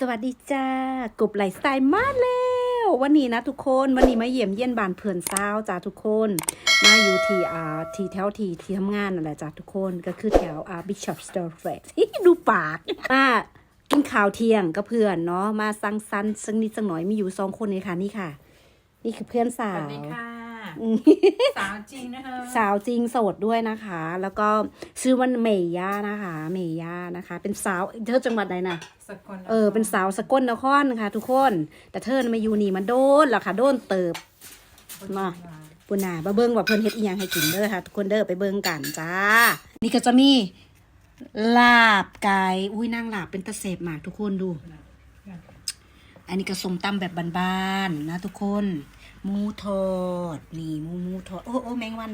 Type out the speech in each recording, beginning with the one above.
สวัสดีจ้ากบไหลฟ์สไตล์มาแล้ววันนี้นะทุกคนวันนี้มาเยี่ยมเยี่ยนบานเพื่อนสาวจ้าทุกคน มาอยู่ที่อ่าที่แถวที่ที่ทำงานนั่นแหละจ้าทุกคนก็คือแถวอ่า Bishop Store Flat ดูปากมากินข้าวเที่ยงกับเพื่อนเนาะมาสังสรรค์สักนิดสักหน่อยมีอยู่สองคนเลยค่ะนี่ค่ะ นี่คือเพื่อนสาสวัสดีค่ะ สาวจริงนะคะสาวจริงโสดด้วยนะคะ แล้วก็ชื่อว่าเมย่านะคะ เมย่านะคะ เป็นสาวเธอจังหวัดไหนนะสกลนครเออเป็นสาวสกลนครค่ะ ทุกคน แต่เธอน่ะมาอยู่นี่มันโดนแล้วค่ะ โดนเติบมาปุนามาเบิ้งว่าเพิ่นเฮ็ดอีหยังให้กินเด้อค่ะ ทุกคนเด้อไปเบิ้งกันจ้า นี่ก็จะมีลาบไก่อุ้ยนางลาบเป็นตะเสบมากทุกคนดู อันนี้ก็ส้มตำแบบบ้านๆนะทุกคน หมูทอดนี่หมูหมูทอดโอ้โอ้แมงวัน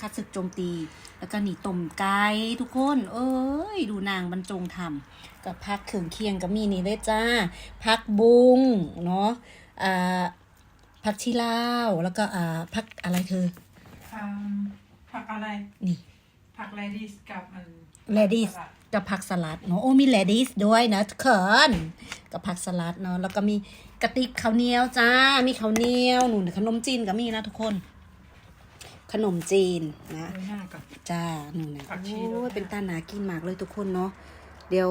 คัดศึกโจมตี แล้วก็นี่ต้มไก่ทุกคน เอ้ย ดูนางบรรจงทำกับพักเคืองเคียงก็มีนี่เลยจ้า พักบุงเนาะอ่าพักชีลาวแล้วก็อ่าพักอะไรเธออืมผักอะไรนี่ผักเลดี้กับอัน ladies กับผักสลัดเนาะโอ้มี ladies ด้วยนะทุกคนกับผักสลัดเนาะแล้วก็มีกระติกข้าวเหนียวจ้า มีข้าวเหนียวหนุนขนมจีนก็มีนะทุกคน ขนมจีนนะดูหน้าก่อนจ้าหนูนะผักชีโอ้ด้วยยเป็นตาหนากินมากเลยทุกคนเนาะเดี๋ยว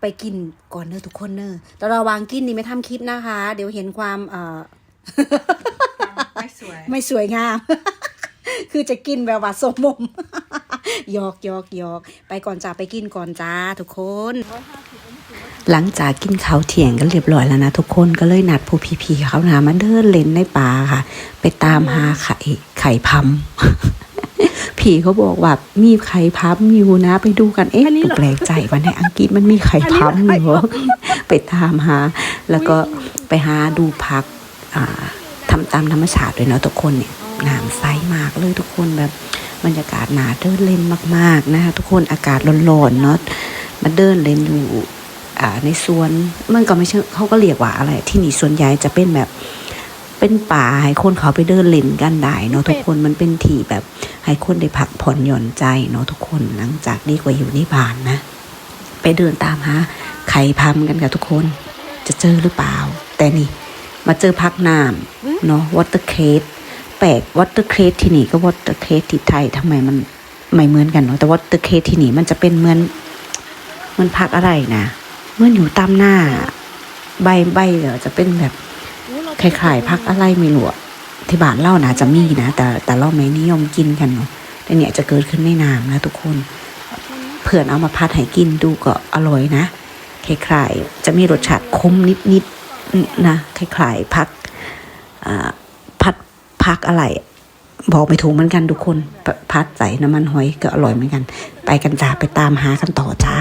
ไปกินก่อนเนอะทุกคนเนอะแต่ระหวางกินนี่ไม่ทำคลิปนะคะ เดี๋ยวเห็นความเอ่อไม่สวยไม่สวยงาม คือจะกินแบบว่าสมมุม หยอกหยอกหยอกไปก่อนจ้าไปกินก่อนจ้าทุกคน หลังจากกินข้าวเที่ยงกันเรียบร้อยแล้วนะทุกคนก็เลยนัดผู้พี่ๆเขานะมาเดินเล่นในป่าค่ะ ไปตามหาไข่ไข่พัมผีเขาบอกว่ามีไข่พัมอยู่นะ ไปดูกันเอ๊ะแปลกใจว่าในอังกฤษมันมีไข่พัมอยู่เหรอไปตามหา แล้วก็ไปหาดูพักอ่าทำตามธรรมชาติด้วยเนาะทุกคนเนี่ยน้ำใสมากเลยทุกคนแบบ บรรยากาศหนาเดินเล่นมาก ๆ นะคะทุกคนอากาศร้อนๆเนาะมาเดินเล่นอยู่อ่าในสวนมันก็ไม่ใช่เขาก็เรียกว่าอะไร ที่นี่ส่วนใหญ่จะเป็นแบบเป็นป่าให้คนเขาไปเดินเล่นกันได้เนาะทุกคนมันเป็นที่แบบให้คนได้พักผ่อนหย่อนใจเนาะทุกคนหลังจากดีกว่าอยู่ในบ้านนะ ไปเดินตามหาไข่พัมกันกับทุกคนจะเจอหรือเปล่า แต่นี่มาเจอพักน้ำเนาะวอเตอร์เคส แปลกวอเตอร์เคสที่นี่ก็วอเตอร์เคสที่ไทยทำไมมันไม่เหมือนกันเนาะแต่วอเตอร์เคสที่นี่มันจะเป็นเหมือนเหมือนพักอะไรนะเหมือนอยู่ตามหน้า ใบใบเหรอจะเป็นแบบคล้ายๆพักอะไรไม่รู้ที่บ้านเล่านะจะมีนะ แต่แต่เราไม่นิยมกินกันเนาะแต่เนี่ยจะเกิดขึ้นในน้ำนะทุกคนเพื่อนเอามาพัดให้กินดูก็อร่อยนะคล้ายๆจะมีรสชาติคมนิดๆนะคล้ายๆพักอ่า พักอะไร บอกไม่ถูกเหมือนกันทุกคน พัดใส่น้ำมันหอยก็อร่อยเหมือนกัน ไปกันจ้าไปตามหากันต่อจ้า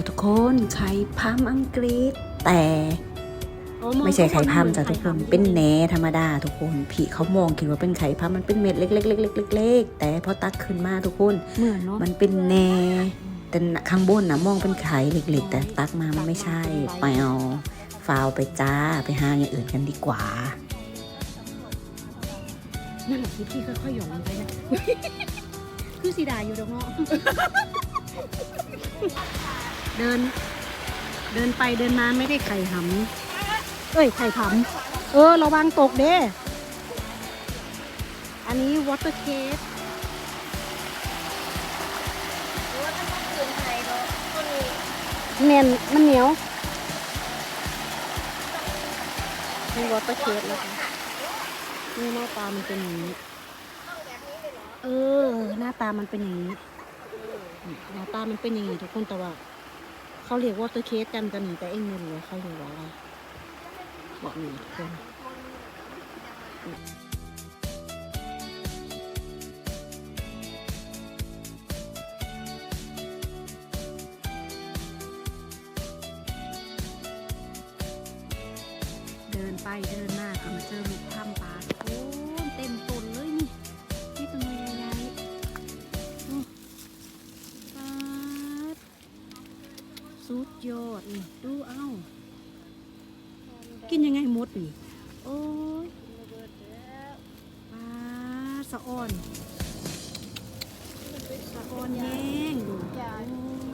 จอแล้วทุกคนไข่พามอังกฤษ แต่ไม่ใช่ไข่พามจ้ะทุกคนเป็นแหนธรรมดาทุกคนผีเขามองคิดว่าเป็นไข่พามมันเป็นเม็ดเล็กๆๆๆๆแต่พอตักขึ้นมาทุกคนเหมือนเนาะมันเป็นแหนแต่ข้างบนนะมองเป็นไข่เล็กๆ แต่ตักมามันไม่ใช่ไปเอาฟาวไปจ้าไปหาอย่างอื่นกันดีกว่านั่นแหละที่พี่ค่อยๆหย่อนลงไปนะคือสีดาอยู่ดอกเนาะ เดิน เดินไปเดินมาไม่ได้ไข่หำเอ้ยไข่ผำเออระวังตกเด้ อันนี้วอเตอร์เคสเนียนมันเหนียวนี่วอเตอร์เคสแล้วค่ะนี่หน้าตามันเป็นอย่างนี้ เออ หน้าตามันเป็นอย่างนี้ หน้าตามันเป็นอย่างนี้ทุกคนแต่ว่า เขาเรียกวอเตอร์เคสกันกันหนีแต่เองเงินเลยเขาเรียกว่าอะไรบอกหนีคนเดินไปเดินมาก็มาเจอลูกถ้ำปา ยอดนี่ดูเอ้า กินยังไงมดนี่ โอ้ยปลาสะอ่อน สะอ่อนแห้งดูโอ้